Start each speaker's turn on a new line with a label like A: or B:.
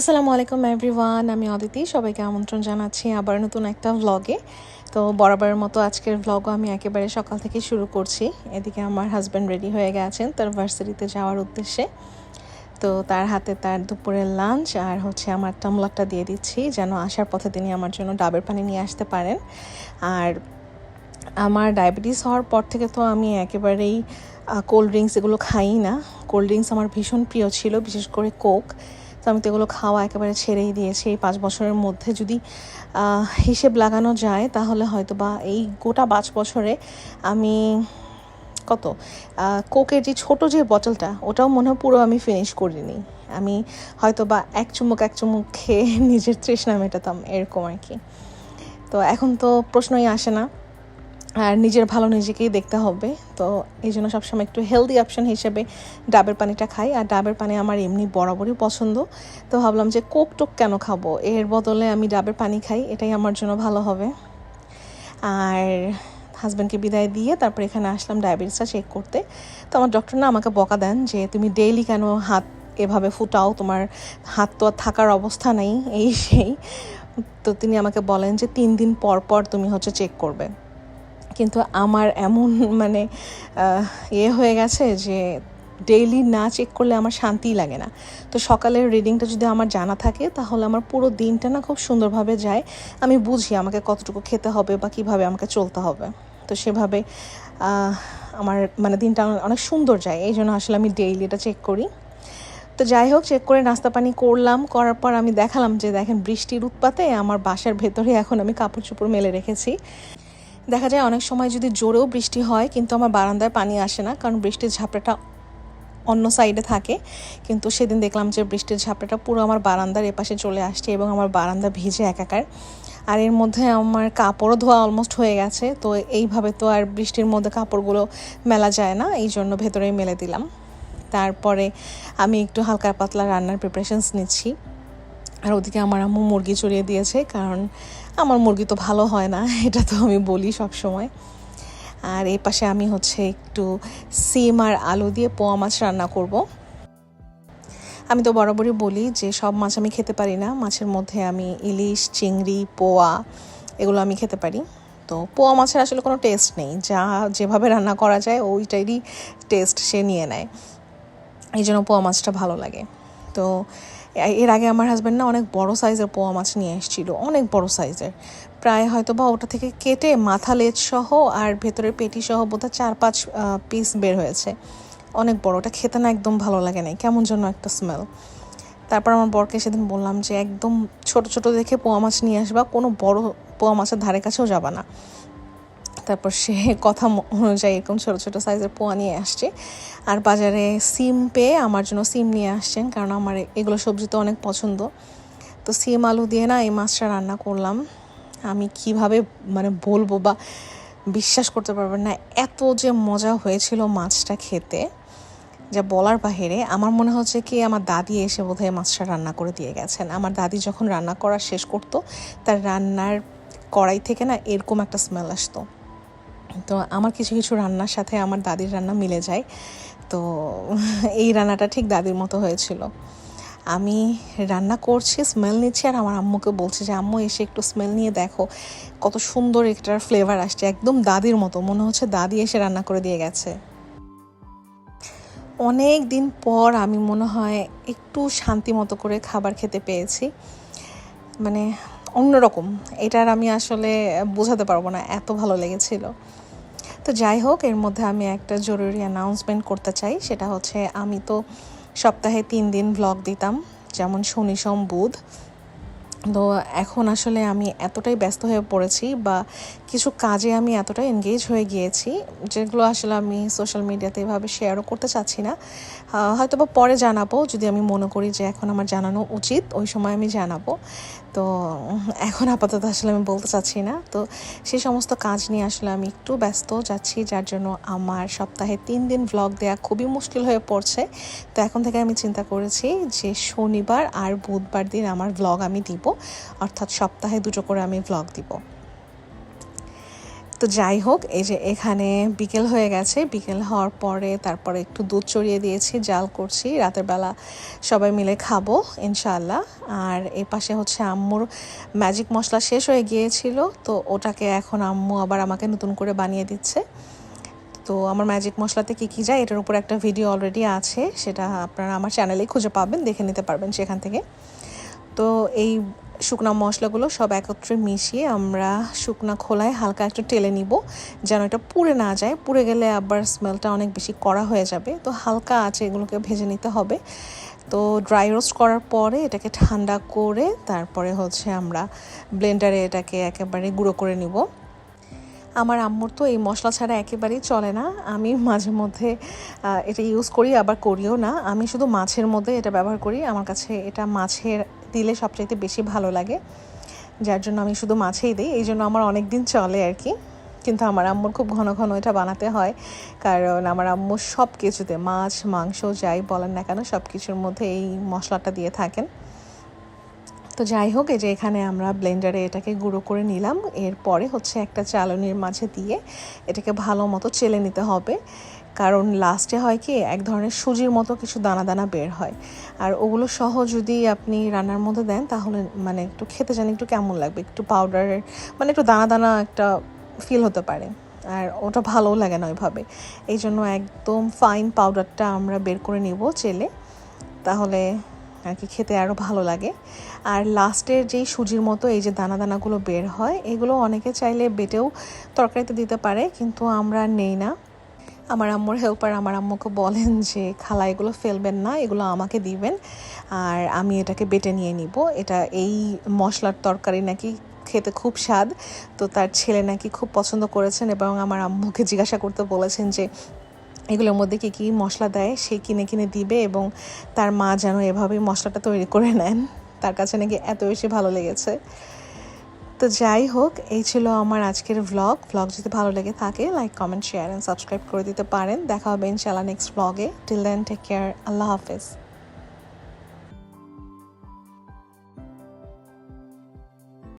A: আসসালামু আলাইকুম এভরিওয়ান আমি অদিতি, সবাইকে আমন্ত্রণ জানাচ্ছি আবার নতুন একটা ভ্লগে তো বরাবরের মতো আজকের ভ্লগও আমি একেবারে সকাল থেকে শুরু করছি। এদিকে আমার হাজব্যান্ড রেডি হয়ে গেছেন তার ভার্সিটিতে যাওয়ার উদ্দেশ্যে। তো তার হাতে তার দুপুরের লাঞ্চ আর হচ্ছে আমার টামলারটা দিয়ে দিচ্ছি যেন আসার পথে তিনি আমার জন্য ডাবের পানি নিয়ে আসতে পারেন। আর আমার ডায়াবেটিস হওয়ার পর থেকে তো আমি একেবারেই কোল্ড ড্রিঙ্কস এগুলো খাই না। কোল্ড ড্রিঙ্কস আমার ভীষণ প্রিয় ছিল, বিশেষ করে কোক তো আমি তো এগুলো খাওয়া একেবারে ছেড়েই দিয়েছি। এই পাঁচ বছরের মধ্যে যদি হিসেব লাগানো যায়, তাহলে হয়তো বা এই গোটা পাঁচ বছরে আমি কত কোকের যে ছোট যে বোতলটা, ওটাও মনে হয় পুরো আমি ফিনিশ করিনি। আমি হয়তো বা এক চুমুক এক চুমুক খেয়ে নিজের তৃষ্ণা মেটাতাম, এরকম আর কি। তো এখন তো প্রশ্নই আসে না। আর নিজের ভালো নিজেকেই দেখতে হবে। তো এই জন্য সবসময় একটু হেলদি অপশন হিসেবে ডাবের পানিটা খাই। আর ডাবের পানি আমার এমনি বরাবরই পছন্দ। তো ভাবলাম যে কোক টোক কেন খাব? এর বদলে আমি ডাবের পানি খাই, এটাই আমার জন্য ভালো হবে। আর হাজব্যান্ডকে বিদায় দিয়ে তারপর এখানে আসলাম ডায়াবেটিসটা চেক করতে। তো আমার ডক্টর না আমাকে বকা দেন যে, তুমি ডেইলি কেন হাত এভাবে ফুটাও? তোমার হাত তো আর থাকার অবস্থা নেই। এই সেই। তো তিনি আমাকে বলেন যে, তিন দিন পর পর তুমি হচ্ছে চেক করবে। কিন্তু আমার এমন মানে ইয়ে হয়ে গেছে যে ডেইলি না চেক করলে আমার শান্তিই লাগে না। তো সকালের রিডিংটা যদি আমার জানা থাকে, তাহলে আমার পুরো দিনটা না খুব সুন্দরভাবে যায়। আমি বুঝি আমাকে কতটুকু খেতে হবে বা কীভাবে আমাকে চলতে হবে। তো সেভাবে আমার মানে দিনটা অনেক সুন্দর যায়। এই জন্য আসলে আমি ডেইলি এটা চেক করি। তো যাই হোক চেক করে নাস্তা পানি করলাম। করার পর আমি দেখালাম যে, দেখেন বৃষ্টির উৎপাতে আমার বাসার ভেতরে এখন আমি কাপড় চোপড় মেলে রেখেছি। দেখা যায় অনেক সময় যদি জোরেও বৃষ্টি হয়, কিন্তু আমার বারান্দায় পানি আসে না, কারণ বৃষ্টির ঝাপড়াটা অন্য সাইডে থাকে। কিন্তু সেদিন দেখলাম যে বৃষ্টির ঝাপড়াটা পুরো আমার বারান্দার এপাশে চলে আসছে এবং আমার বারান্দা ভিজে একাকার। আর এর মধ্যে আমার কাপড়ও ধোয়া অলমোস্ট হয়ে গেছে, তো এইভাবে তো আর বৃষ্টির মধ্যে কাপড়গুলো মেলা যায় না, এই জন্য ভেতরেই মেলে দিলাম। তারপরে আমি একটু হালকা পাতলা রান্নার প্রিপারেশনস নিচ্ছি। আর ওদিকে আমার আম্মু মুরগি চড়িয়ে দিয়েছে, কারণ আমার মুরগি তো ভালো হয় না, এটা তো আমি বলি সব সময় আর এই পাশে আমি হচ্ছে একটু সিম আর আলু দিয়ে পোয়া মাছ রান্না করব। আমি তো বরাবরই বলি যে সব মাছ আমি খেতে পারি না, মাছের মধ্যে আমি ইলিশ, চিংড়ি, পোয়া এগুলো আমি খেতে পারি। তো পোয়া মাছের আসলে কোনো টেস্ট নেই, যা যেভাবে রান্না করা যায় ওইটারই টেস্ট সে নিয়ে নেয়। এই জন্য পোয়া মাছটা ভালো লাগে। তো এ- এর আগে আমার হাজব্যান্ড না অনেক বড় সাইজের পোয়া মাছ নিয়ে এসেছিল, অনেক বড় সাইজের প্রায় হয়তো বা ওটা থেকে কেটে মাথা লেজ সহ আর ভেতরের পেটি সহ বোধহয় চার পাঁচ পিস বের হয়েছে। অনেক বড়, ওটা খেতে না একদম ভালো লাগে নাই, কেমন যেন একটা স্মেল তারপর আমার বরকে সেদিন বললাম যে, একদম ছোট ছোট দেখে পোয়া মাছ নিয়ে আসবা, কোনো বড় পোয়া মাছের ধারে কাছেও যাবা না। তারপর সে কথা অনুযায়ী এরকম ছোটো ছোটো সাইজের পোয়া নিয়ে আসছে। আর বাজারে সিম পেয়ে আমার জন্য সিম নিয়ে আসছেন, কারণ আমার এগুলো সবজি তো অনেক পছন্দ। তো সিম আলু দিয়ে না এই মাছটা রান্না করলাম। আমি কীভাবে মানে বলব বা বিশ্বাস করতে পারবেন না, এত যে মজা হয়েছিল মাছটা খেতে, যা বলার বাহিরে, আমার মনে হচ্ছে কি আমার দাদি এসে বোধহয় মাছটা রান্না করে দিয়ে গেছেন। আমার দাদি যখন রান্না করা শেষ করতো, তার রান্নার কড়াই থেকে না এরকম একটা স্মেল আসতো। তো আমার কিছু কিছু রান্নার সাথে আমার দাদির রান্না মিলে যায়। তো এই রান্নাটা ঠিক দাদির মতো হয়েছিল। আমি রান্না করছি স্মেল নিচ্ছি আর আমার আম্মুকে বলছি যে, আম্মু, এসে একটু স্মেল নিয়ে দেখো। কত সুন্দর একটার ফ্লেভার আসছে, একদম দাদির মতো। মনে হচ্ছে দাদি এসে রান্না করে দিয়ে গেছে। অনেক দিন পর আমি মনে হয় একটু শান্তি মতো করে খাবার খেতে পেয়েছি। মানে অন্যরকম। এটার আমি আসলে বোঝাতে পারব না, এত ভালো লেগেছিল। তো যাই হোক, এর মধ্যে আমি একটা জরুরি অ্যানাউন্সমেন্ট করতে চাই, সেটা হচ্ছে আমি তো সপ্তাহে তিন দিন ব্লগ দিতাম, যেমন শনি, সোম, বুধ। তো এখন আসলে আমি এতটাই ব্যস্ত হয়ে পড়েছি বা কিছু কাজে আমি এতটাই এনগেজ হয়ে গিয়েছি, যেগুলো আসলে আমি সোশ্যাল মিডিয়াতে এভাবে শেয়ারও করতে চাচ্ছি না। হয়তো বা পরে জানাব, যদি আমি মনে করি যে এখন আমার জানানো উচিত, ওই সময় আমি জানাব। তো, এখন আপাতত আসলে আমি বলতে চাচ্ছি না। তো সেই সমস্ত কাজ নিয়ে আসলে আমি একটু ব্যস্ত যাচ্ছি, যার জন্য আমার সপ্তাহে তিন দিন ব্লগ দেওয়া খুবই মুশকিল হয়ে পড়ছে। তো এখন থেকে আমি চিন্তা করেছি যে শনিবার আর বুধবার দিন আমার ব্লগ আমি দিব, অর্থাৎ সপ্তাহে দুটো করে আমি ব্লগ দিব। তো যাই হোক, এই যে এখানে বিকেল হয়ে গেছে। বিকেল হওয়ার পরে তারপরে একটু দুধ চড়িয়ে দিয়েছি, জাল করছি। রাতের বেলা সবাই মিলে খাব ইনশাল্লাহ আর এই পাশে হচ্ছে আম্মুর ম্যাজিক মশলা শেষ হয়ে গিয়েছিল, তো ওটাকে এখন আম্মু আবার আমাকে নতুন করে বানিয়ে দিচ্ছে। তো আমার ম্যাজিক মশলাতে কী কী যায়, এটার উপর একটা ভিডিও অলরেডি আছে, সেটা আপনারা আমার চ্যানেলেই খুঁজে পাবেন, দেখে নিতে পারবেন সেখান থেকে। তো এই শুকনা মশলাগুলো সব একত্রে মিশিয়ে আমরা শুকনা খোলায় হালকা একটু টেলে নিব, যেন এটা পুড়ে না যায়। পুড়ে গেলে আবার স্মেলটা অনেক বেশি কড়া হয়ে যাবে। তো হালকা আছে এগুলোকে ভেজে নিতে হবে। তো ড্রাই রোস্ট করার পরে এটাকে ঠান্ডা করে তারপরে হচ্ছে আমরা ব্লেন্ডারে এটাকে একেবারে গুঁড়ো করে নিব। আমার আম্মুর তো এই মশলা ছাড়া একেবারেই চলে না। আমি মাঝে মধ্যে এটা ইউজ করি, আবার করিও না। আমি শুধু মাছের মধ্যে এটা ব্যবহার করি। আমার কাছে এটা মাছের দিলে সবচাইতে বেশি ভালো লাগে। যার জন্য আমি শুধু মাছেই দিই, এই জন্য আমার অনেক দিন চলে আর কি। কিন্তু আমার আম্মুর খুব ঘন ঘন এটা বানাতে হয়। কারণ আমার আম্মু সব কিছুতে মাছ, মাংস যাই বলেন না কেন সব কিছুর মধ্যে এই মশলাটা দিয়ে থাকেন। তো যাই হোক, এই যে এখানে আমরা ব্লেন্ডারে এটাকে গুঁড়ো করে নিলাম। এরপরে হচ্ছে একটা চালনির মাঝে দিয়ে এটাকে ভালো মতো চেলে নিতে হবে। কারণ লাস্টে হয় কি, এক ধরনের সুজির মতো কিছু দানা দানা বের হয়। আর ওগুলো সহ যদি আপনি রান্নার মধ্যে দেন, তাহলে মানে একটু খেতে জানি একটু কেমন লাগবে? একটু পাউডারের মানে একটু দানা দানা একটা ফিল হতে পারে। আর ওটা ভালোও লাগে না ওইভাবে। এই জন্য একদম ফাইন পাউডারটা আমরা বের করে নিব চেলে। তাহলে আর কি খেতে আরও ভালো লাগে। আর লাস্টের যেই সুজির মতো এই যে দানা দানাগুলো বের হয়, এগুলো অনেকে চাইলে বেটেও তরকারিতে দিতে পারে, কিন্তু আমরা নেই না। আমার আম্মুর হেল্পার আমার আম্মুকে বলেন যে, খালা, এগুলো ফেলবেন না, এগুলো আমাকে দিবেন। আর আমি এটাকে বেটে নিয়ে নিব। এটা এই মশলার তরকারি নাকি খেতে খুব স্বাদ। তো তার ছেলে নাকি খুব পছন্দ করেছেন এবং আমার আম্মুকে জিজ্ঞাসা করতে বলেছেন যে, এগুলোর মধ্যে কী কী মশলা দেয়? সে কিনে কিনে দিবে এবং তার মা যেন এভাবেই মশলাটা তৈরি করে নেন। তার কাছে নাকি এত বেশি ভালো লেগেছে। তো যাই হোক, এই ছিল আমার আজকের ভ্লগ ভ্লগ যদি ভালো লেগে থাকে like comment share and subscribe করে দিতে পারেন। দেখা হবে ইনশাল্লাহ নেক্সট ভ্লগে টিল দেন টেক কেয়ার আল্লাহ হাফেজ।